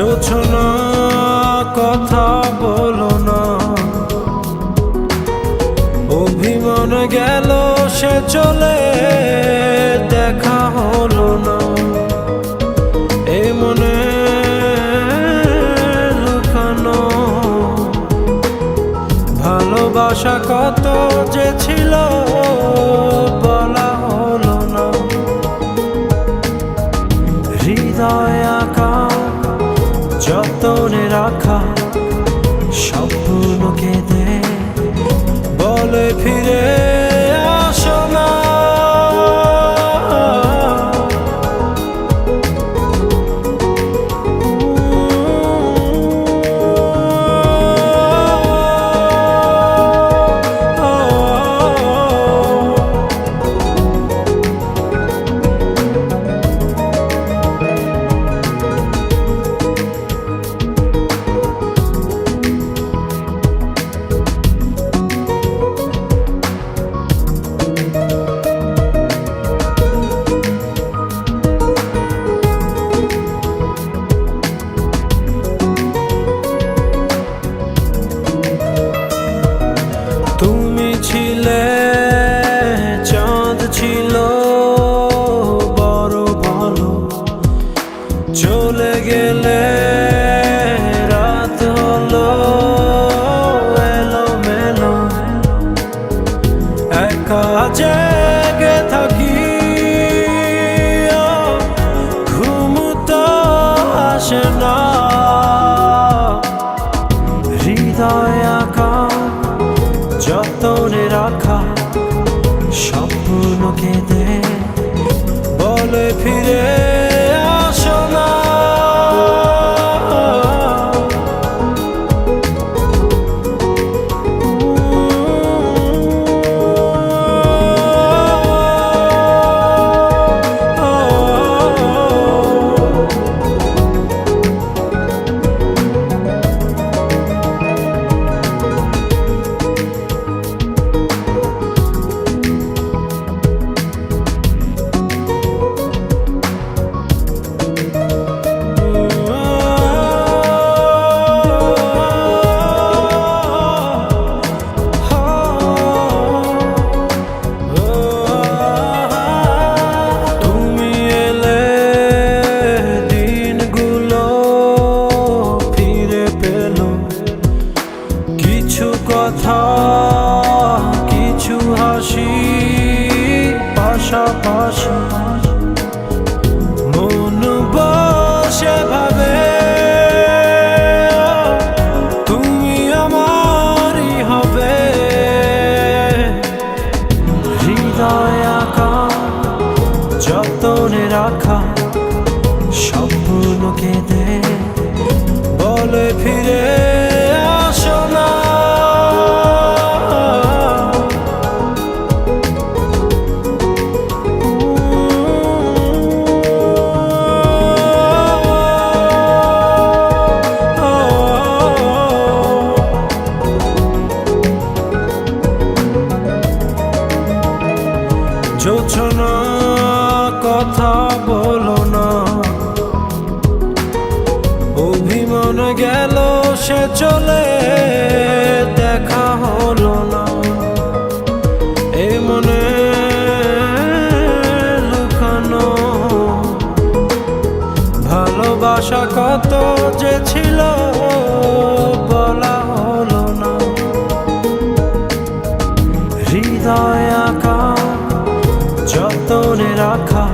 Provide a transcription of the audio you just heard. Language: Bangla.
জোছনা কথা বলো না। অভিমান গেল, সে চলে, দেখা হলো না। এ মনে ভালোবাসা কত যে ছিল, বলা হলো না। হৃদয় কেঁদে বলে ফিরে স্বপ্ন যতনে রাখা স্বপ্ন কেঁদে বলে ফিরে আসো না। জোছনা কথা বলো না। অভিমান গেল, সে চলে, দেখা হলো না। এ মনে লুকানো। ভালোবাসা কত যে ছিল, বলা হলো না। হৃদয় আঁকা, যতনে রাখা